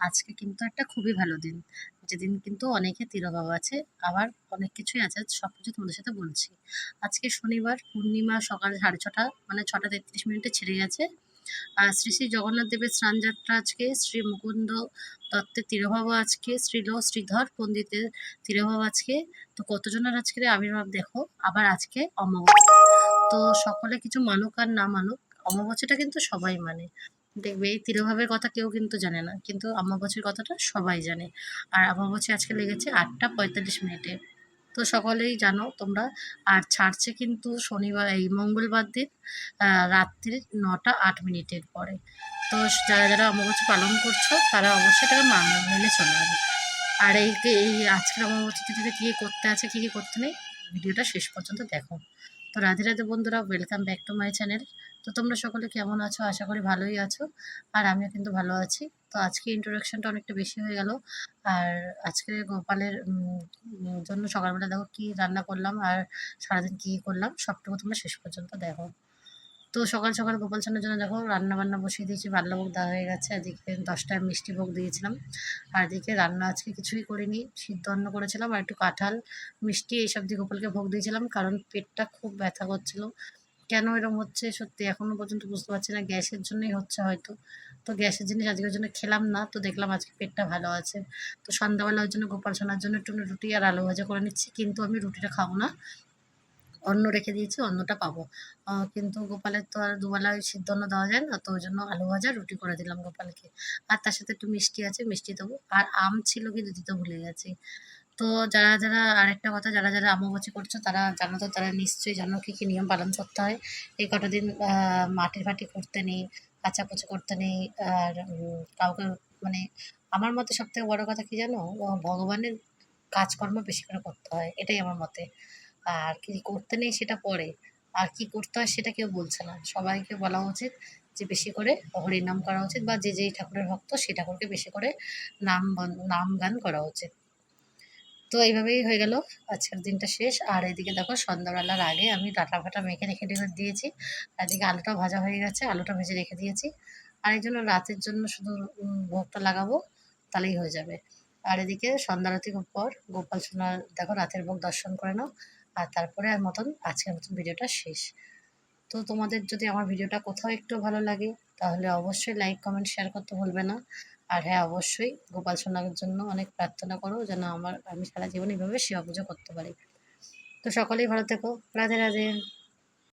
আজকে কিন্তু একটা খুবই ভালো দিন। যেদিন কিন্তু অনেকে তিরোভাব আছে, আবার অনেক কিছুই আছে সব কিছু তোমাদের সাথে বলছি। আজকে শনিবার, পূর্ণিমা সকাল সাড়ে ছটা মানে ছটা তেত্রিশ মিনিটে ছেড়ে গেছে। আর শ্রী শ্রী জগন্নাথ দেবের স্নানযাত্রা আজকে, শ্রী মুকুন্দ দত্তের তিরোভাব আজকে শ্রীল শ্রীধর পণ্ডিতের তিরোভাব আজকে। তো কতজনের আজকের আবির্ভাব দেখো, আবার আজকে অমাবস্যা। তো সকলে কিছু মানুক আর না মানুক, অমাবস্যাটা কিন্তু সবাই মানে। দেখবে এই তিরোভাবের কথা কেউ কিন্তু জানে না। কিন্তু অমাবস্যার কথাটা সবাই জানে। আর অমাবস্যা আজকে লেগেছে আটটা পঁয়তাল্লিশ মিনিটে। তো সকলেই জানো তোমরা আর ছাড়ছে কিন্তু শনিবার এই মঙ্গলবার দিন আহ, রাত্রি নটা আট মিনিটের পরে। তো যারা যারা অমাবস্যা পালন করছ তারা অবশ্যই এটাকে মান- মেনে চলে যাবে আর এই এই আজকের অমাবস্যা তিথিতে কী করতে আছে কী কী করতে নেই ভিডিওটা শেষ পর্যন্ত দেখো। তো রাধে রাধে বন্ধুরা welcome back to my channel তো তোমরা সকলে কেমন আছো? আশা করি ভালোই আছো, আর আমিও কিন্তু ভালো আছি। তো আজকে ইন্ট্রোডাকশনটা অনেকটা বেশি হয়ে গেল, আর আজকে গোপালের জন্য সকালবেলা দেখো কি রান্না করলাম, আর সারাদিন কী করলাম, সবটুকু তোমরা শেষ পর্যন্ত দেখো। তো সকাল সকাল গোপাল সোনার জন্য দেখো রান্না বান্না বসিয়ে দিয়েছি বাল্যভোগ দেওয়া হয়ে গেছে। এদিকে দশটায় মিষ্টি ভোগ দিয়েছিলাম। আর এদিকে রান্না আজকে কিছুই করিনি, সিদ্ধ অন্ন করেছিলাম আর একটু কাঁঠাল, মিষ্টি এইসব দিয়ে গোপালকে ভোগ দিয়েছিলাম কারণ পেটটা খুব ব্যথা করছিল। কেন এরকম হচ্ছে সত্যি এখনও পর্যন্ত বুঝতে পারছি না, গ্যাসের জন্যই হচ্ছে হয়তো। তো গ্যাসের জিনিস আজকের জন্য খেলাম না, তো দেখলাম আজকে পেটটা ভালো আছে। তো সন্ধ্যাবেলা ওই জন্য গোপাল সোনার জন্য একটু রুটি আর আলু ভাজা করে নিচ্ছি, কিন্তু আমি রুটিটা খাব না। অন্ন রেখে দিয়েছি, অন্নটা পাবো। কিন্তু গোপালের তো আর দুবেলা সিদ্ধ অন্ন দেওয়া যায় না, তো ওই জন্য আলু ভাজা, রুটি করে দিলাম গোপালকে। আর তার সাথে একটু মিষ্টি আছে, মিষ্টি দেবো। আর আম ছিল কিন্তু দিতে ভুলে গেছি। তো যারা যারা আরেকটা কথা, যারা যারা আমবাচি করছ, তারা জানো তো, তারা নিশ্চয়ই জানো কী কী নিয়ম পালন করতে হয়। এই কটা দিন মাটি ফাটি করতে নেই, কাচাকুচি করতে নেই, আর কাউকে মানে আমার মতে সব থেকে বড়ো কথা কি জানো? ভগবানের কাজকর্ম বেশি করে করতে হয়, এটাই আমার মতে। আর কি করতে নেই সেটা পরে। আর কি করতে হয় সেটা কেউ বলছে না। সবাইকে বলা উচিত যে বেশি করে হরিনাম করা উচিত বা যে যেই ঠাকুরের ভক্ত, সেই ঠাকুরকে বেশি করে নাম নাম গান করা উচিত। তো এইভাবেই হয়ে গেল আজকের দিনটা শেষ। আর এদিকে দেখো সন্ধ্যাবেলার আগে আমি ডাটা ফাটা মেখে রেখে রেখে দিয়েছি। আর এদিকে আলুটা ভাজা হয়ে গেছে, আলুটা ভেজে রেখে দিয়েছি। আর এই জন্য রাতের জন্য শুধু ভোগটা লাগাবো, তাহলেই হয়ে যাবে। আর এদিকে সন্ধ্যারতির পর গোপাল সোনার দেখো রাতের ভোগ দর্শন করে নাও। আর তারপরে আর মতন আজকের মতন ভিডিওটা শেষ। তো তোমাদের যদি আমার ভিডিওটা কোথাও একটু ভালো লাগে, তাহলে অবশ্যই লাইক কমেন্ট শেয়ার করতে ভুলবে না। আর হ্যাঁ অবশ্যই গোপাল সোনার জন্য অনেক প্রার্থনা করো যেন আমার, আমি সারা জীবন এইভাবে সেবা পুজো করতে পারি। তো সকলেই ভালো থেকো। রাধে রাধে।